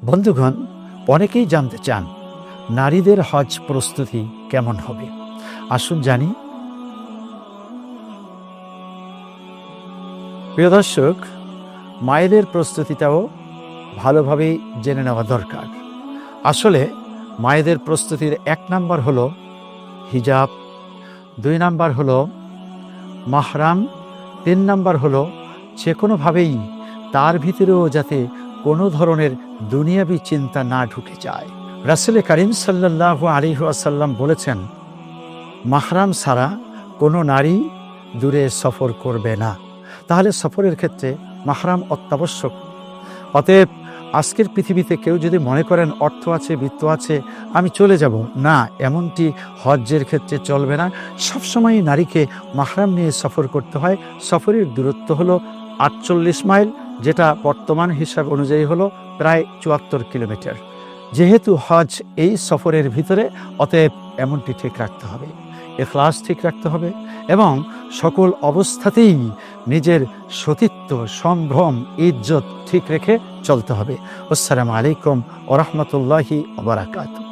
বন্ধুগণ, অনেকেই জানতে চান, নারীদের হজ প্রস্তুতি কেমন হবে? আসুন জানি। প্রিয় দর্শক, মায়েদের প্রস্তুতিটাও ভালোভাবেই জেনে নেওয়া দরকার। আসলে মায়েদের প্রস্তুতির এক নাম্বার হলো হিজাব, দুই নাম্বার হলো মাহরাম, তিন নাম্বার হলো যে কোনোভাবেই তার ভিতরেও যাতে কোনো ধরনের দুনিয়াবি চিন্তা না ঢুকে যায়। রাসেল করিম সাল্লাহ আলী আসাল্লাম বলেছেন, মাহরাম ছাড়া কোনো নারী দূরে সফর করবে না। তাহলে সফরের ক্ষেত্রে মাহরাম অত্যাবশ্যক। অতএব আজকের পৃথিবীতে কেউ যদি মনে করেন অর্থ আছে, বৃত্ত আছে, আমি চলে যাব। না, এমনটি হজ্জের ক্ষেত্রে চলবে না। সবসময় নারীকে মাহরাম নিয়ে সফর করতে হয়। সফরের দূরত্ব হলো আটচল্লিশ মাইল। যেটা বর্তমান হিসাব অনুযায়ী হলো প্রায় চুয়াত্তর কিলোমিটার। যেহেতু হজ এই সফরের ভিতরে, অতএব এমনটি ঠিক রাখতে হবে, এখলাস ঠিক রাখতে হবে এবং সকল অবস্থাতেই নিজের সতীত্ব, সম্ভ্রম, ইজ্জত ঠিক রেখে চলতে হবে। আসসালামু আলাইকুম ওরহমতুল্লাহি ওবরাকাতু